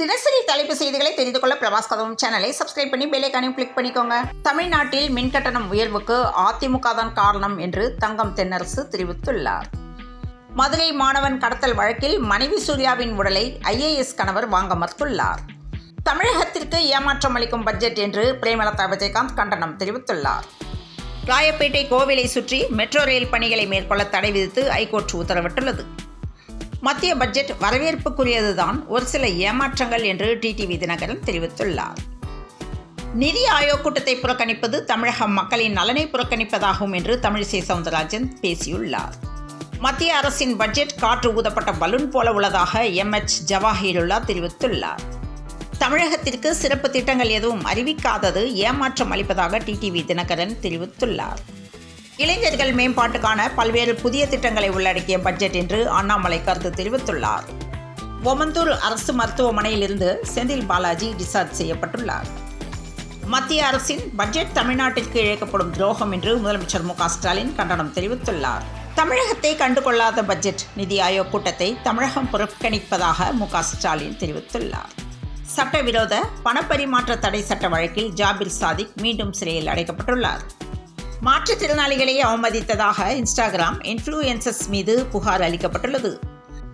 தினசரி தலைப்பு செய்திகளை தெரிந்து கொள்ள பிரபாஸ் கதவும் சேனலை சப்ஸ்கிரைப் பண்ணி பெல்லைக்கானையும் கிளிக் பண்ணிக்கோங்க. தமிழ்நாட்டில் மின்கட்டணம் உயர்வுக்கு அதிமுக தான் காரணம் என்று தங்கம் தென்னரசு தெரிவித்துள்ளார். மதுரை மாணவன் கடத்தல் வழக்கில் மனைவி சூர்யாவின் உடலை ஐஏஎஸ் கணவர் வாங்க மறுத்துள்ளார். தமிழகத்திற்கு ஏமாற்றம் அளிக்கும் பட்ஜெட் என்று பிரேமலதா விஜயகாந்த் கண்டனம் தெரிவித்துள்ளார். ராயப்பேட்டை கோவிலை சுற்றி மெட்ரோ ரயில் பணிகளை மேற்கொள்ள தடை விதித்து ஐகோர்ட் உத்தரவிட்டுள்ளது. மத்திய பட்ஜெட் வரவேற்புக்குரியதுதான் ஒரு சில ஏமாற்றங்கள் என்று டிடிவி தினகரன் தெரிவித்துள்ளார். நிதி ஆயோக் கூட்டத்தை புறக்கணிப்பது தமிழக மக்களின் நலனை புறக்கணிப்பதாகும் என்று தமிழிசை சவுந்தரராஜன் பேசியுள்ளார். மத்திய அரசின் பட்ஜெட் காற்று ஊதப்பட்ட பலூன் போல உள்ளதாக எம்எச் ஜவாஹிருல்லா தெரிவித்துள்ளார். தமிழகத்திற்கு சிறப்பு திட்டங்கள் எதுவும் அறிவிக்காதது ஏமாற்றம் அளிப்பதாக டிடிவி தினகரன் தெரிவித்துள்ளார். இளைஞர்கள் மேம்பாட்டுக்கான பல்வேறு புதிய திட்டங்களை உள்ளடக்கிய பட்ஜெட் என்று அண்ணாமலை கருத்து தெரிவித்துள்ளார். ஒமந்தூர் அரசு மருத்துவமனையில் இருந்து செந்தில் பாலாஜி டிசார்ஜ் செய்யப்பட்டுள்ளார். மத்திய அரசின் பட்ஜெட் தமிழ்நாட்டிற்கு இழைக்கப்படும் துரோகம் என்று முதலமைச்சர் மு ஸ்டாலின் கண்டனம் தெரிவித்துள்ளார். தமிழகத்தை கண்டுகொள்ளாத பட்ஜெட் நிதி ஆயோக் கூட்டத்தை தமிழகம் புறக்கணிப்பதாக மு ஸ்டாலின் தெரிவித்துள்ளார். சட்டவிரோத பணப்பரிமாற்ற தடை சட்ட வழக்கில் ஜாபிர் சாதிக் மீண்டும் சிறையில் அடைக்கப்பட்டுள்ளார். மாற்றுத்திறனாளிகளை அவமதித்ததாக இன்ஸ்டாகிராம் இன்ஃப்ளூயன்சஸ் மீது புகார் அளிக்கப்பட்டுள்ளது.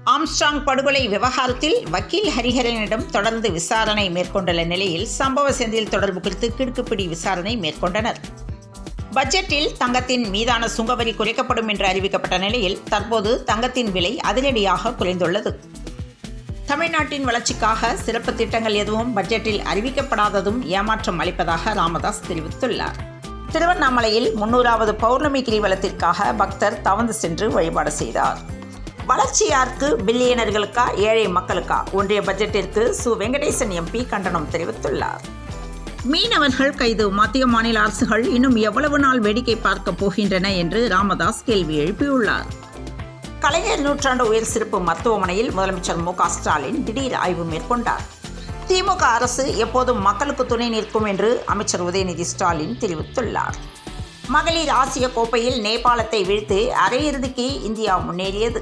ஆம்ஸ்ட்ராங் படுகொலை விவகாரத்தில் வக்கீல் ஹரிஹரனிடம் தொடர்ந்து விசாரணை மேற்கொண்டுள்ள நிலையில் சம்பவ செந்தில் தொடர்பு குறித்து கிடுக்குப்பிடி விசாரணை மேற்கொண்டனர். பட்ஜெட்டில் தங்கத்தின் மீதான சுங்கவரி குறைக்கப்படும் என்று அறிவிக்கப்பட்ட நிலையில் தற்போது தங்கத்தின் விலை அதிரடியாக குறைந்துள்ளது. தமிழ்நாட்டின் வளர்ச்சிக்காக சிறப்பு திட்டங்கள் எதுவும் பட்ஜெட்டில் அறிவிக்கப்படாததும் ஏமாற்றம் அளிப்பதாக ராமதாஸ் தெரிவித்துள்ளார். திருவண்ணாமலையில் முன்னூறாவது பௌர்ணமி கிரிவலத்திற்காக பக்தர் தவந்து சென்று வழிபாடு செய்தார். வளர்ச்சியார்க்கு பில்லியனர்களுக்கா ஏழை மக்களுக்கா? ஒன்றிய பட்ஜெட்டிற்கு சு. வெங்கடேசன் எம்பி கண்டனம் தெரிவித்துள்ளார். மீனவர்கள் கைது. மத்திய மாநில அரசுகள் இன்னும் எவ்வளவு நாள் வேடிக்கை பார்க்க போகின்றன என்று ராமதாஸ் கேள்வி எழுப்பியுள்ளார். கலைஞர் நூற்றாண்டு உயர் சிறப்பு மருத்துவமனையில் முதலமைச்சர் மு. ஸ்டாலின் திடீர் ஆய்வு மேற்கொண்டார். திமுக அரசு எப்போதும் மக்களுக்கு துணை நிற்கும் என்று அமைச்சர் உதயநிதி ஸ்டாலின் தெரிவித்துள்ளார். மகளிர் ஆசிய கோப்பையில் நேபாளத்தை வீழ்த்து அரையிறுதிக்கு இந்தியா முன்னேறியது.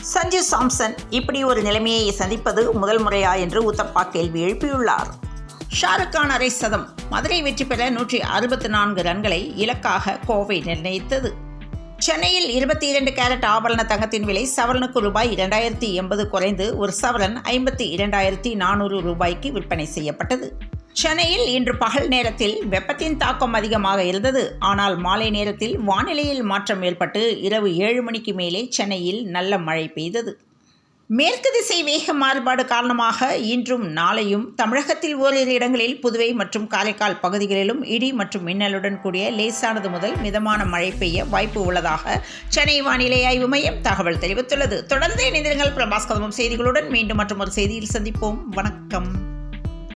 சஞ்சு சாம்சன் இப்படி ஒரு நிலைமையை சந்திப்பது முதல் முறையா என்று உத்தப்பா கேள்வி எழுப்பியுள்ளார். ஷாருக் கான் அரை சதம் மதுரை வெற்றி பெற நூற்றி அறுபத்தி நான்கு ரன்களை இலக்காக கோவை நிர்ணயித்தது. சென்னையில் இருபத்தி இரண்டு கேரட் ஆபரண தங்கத்தின் விலை சவரனுக்கு ரூபாய் இரண்டாயிரத்தி எண்பது குறைந்து ஒரு சவரன் ஐம்பத்தி இரண்டாயிரத்தி நானூறு ரூபாய்க்கு விற்பனை செய்யப்பட்டது. சென்னையில் இன்று பகல் நேரத்தில் வெப்பத்தின் தாக்கம் அதிகமாக இருந்தது. ஆனால் மாலை நேரத்தில் வானிலையில் மாற்றம் ஏற்பட்டு இரவு ஏழு மணிக்கு மேலே சென்னையில் நல்ல மழை பெய்தது. மேற்கு திசை வேக மாறுபாடு காரணமாக இன்றும் நாளையும் தமிழகத்தில் ஓரிரு இடங்களில் புதுவை மற்றும் காரைக்கால் பகுதிகளிலும் இடி மற்றும் மின்னலுடன் கூடிய லேசானது முதல் மிதமான மழை பெய்ய வாய்ப்பு உள்ளதாக சென்னை வானிலை ஆய்வு மையம் தகவல் தெரிவித்துள்ளது. தொடர்ந்து இணைந்திருங்கள் பிரபாஸ் கதமும் செய்திகளுடன் மீண்டும் மற்றும் ஒரு செய்தியில் சந்திப்போம். வணக்கம்.